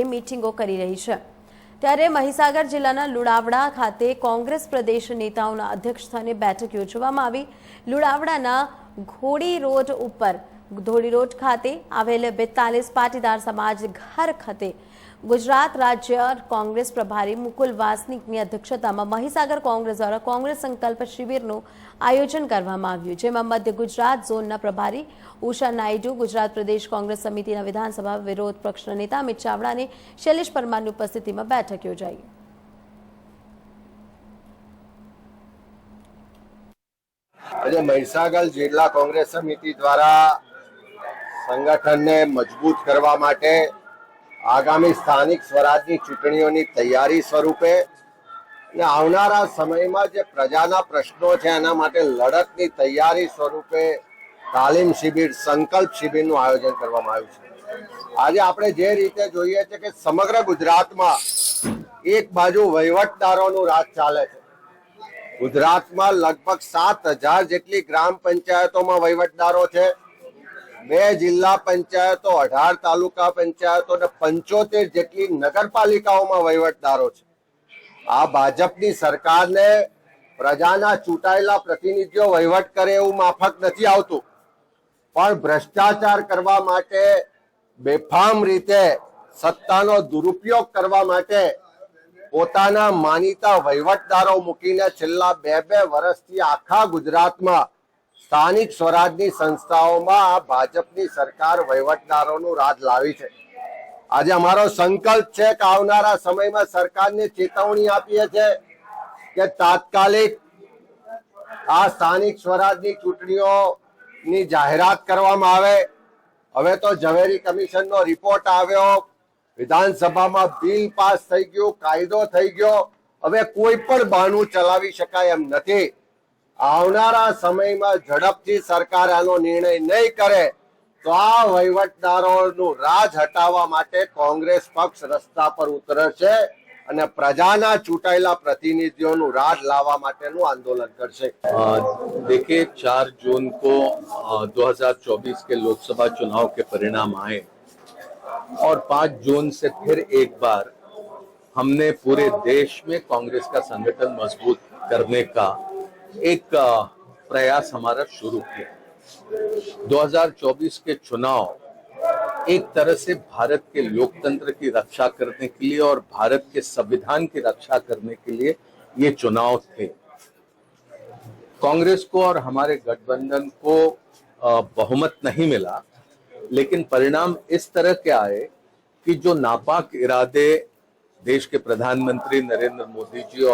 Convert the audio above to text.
એ મિટિંગો કરી રહી છે. ત્યારે મહીસાગર જિલ્લાના લુણાવડા ખાતે કોંગ્રેસ પ્રદેશ નેતાઓના અધ્યક્ષસ્થાને બેઠક યોજવામાં આવી. લુણાવડાના ઘોડી રોડ ઉપર ધોળી રોડ ખાતે આવેલ બેતાલીસ પાટીદાર સમાજ ઘર ખાતે ગુજરાત રાજ્ય કોંગ્રેસ પ્રભારી મુકુલ વાસનિકની અધ્યક્ષતામાં મહીસાગર કોંગ્રેસ દ્વારા કોંગ્રેસ સંકલ્પ શિબિરનું આયોજન કરવામાં આવ્યું, જેમાં મધ્ય ગુજરાત ઝોનના પ્રભારી ઉષા નાયડુ, ગુજરાત પ્રદેશ કોંગ્રેસ સમિતિના વિધાનસભા વિરોધ પક્ષના નેતા અમિત ચાવડા અને શૈલેષ પરમારની ઉપસ્થિતિમાં બેઠક યોજાઈ. આજે મહીસાગર જિલ્લા કોંગ્રેસ સમિતિ દ્વારા સંગઠનને મજબૂત કરવા માટે આગામી સ્થાનિક સ્વરાજની ચૂંટણીઓની તૈયારી સ્વરૂપે અને આવનારા સમયમાં જે પ્રજાના પ્રશ્નો છે એના માટે લડતની તૈયારી સ્વરૂપે તાલીમ શિબિર, સંકલ્પ શિબિરનું આયોજન કરવામાં આવ્યું છે. આજે આપણે જે રીતે જોઈએ છે કે સમગ્ર ગુજરાતમાં એક બાજુ વહીવટદારોનું રાજ ચાલે છે. ગુજરાતમાં લગભગ સાત હજાર જેટલી ગ્રામ પંચાયતોમાં વહીવટદારો છે. બે જિલ્લા પંચાયતો, અઢાર તાલુકા પંચાયતો અને પંચોતેર જેટલી નગરપાલિકાઓમાં વહીવટદારો છે. આ ભાજપની સરકારને પ્રજાના ચૂંટાયેલા પ્રતિનિધિઓ વહીવટ કરે એવું માફક નથી આવતું. પણ ભ્રષ્ટાચાર કરવા માટે, બેફામ રીતે સત્તાનો દુરુપયોગ કરવા માટે પોતાના માનીતા વહીવટદારો મૂકીને છેલ્લા બે બે વર્ષથી આખા ગુજરાતમાં સ્થાનિક સ્વરાજની સંસ્થાઓમાં ભાજપની સરકાર વહીવટદારોનું રાજ લાવી છે. આજે અમારો સંકલ્પ છે કે આવનારા સમયમાં સરકારને ચેતવણી આપીએ છે કે તાત્કાલિક આ સ્થાનિક સ્વરાજની ચૂંટણીઓની જાહેરાત કરવામાં આવે. હવે તો ઝવેરી કમિશનનો રિપોર્ટ આવ્યો. વિધાનસભામાં બિલ પાસ થઈ ગયું, કાયદો થઈ ગયો. હવે કોઈ પણ બહાનું ચલાવી શકાય એમ નથી. આવનારા સમયમાં ઝડપથી સરકાર આનો નિર્ણય નહીં કરે તો આ વહીવટદારોનું રાજ હટાવવા માટે કોંગ્રેસ પક્ષ રસ્તા પર ઉતરશે અને પ્રજાના ચૂંટાયેલા પ્રતિનિધિઓનું રાજ લાવવા માટેનું આંદોલન કરશે अ, देखिए चार जून को अ, 2024 के लोकसभा चुनाव के परिणाम आए और पांच जून से फिर एक बार हमने पूरे देश में कांग्रेस का संगठन मजबूत करने का एक प्रयास हमारा शुरू किया। 2024 के चुनाव एक तरह से भारत के लोकतंत्र की रक्षा करने के लिए और भारत के संविधान की रक्षा करने के लिए ये चुनाव थे। कांग्रेस को और हमारे गठबंधन को बहुमत नहीं मिला, लेकिन परिणाम इस तरह के आए कि जो नापाक इरादे देश के प्रधानमंत्री नरेंद्र मोदी जी और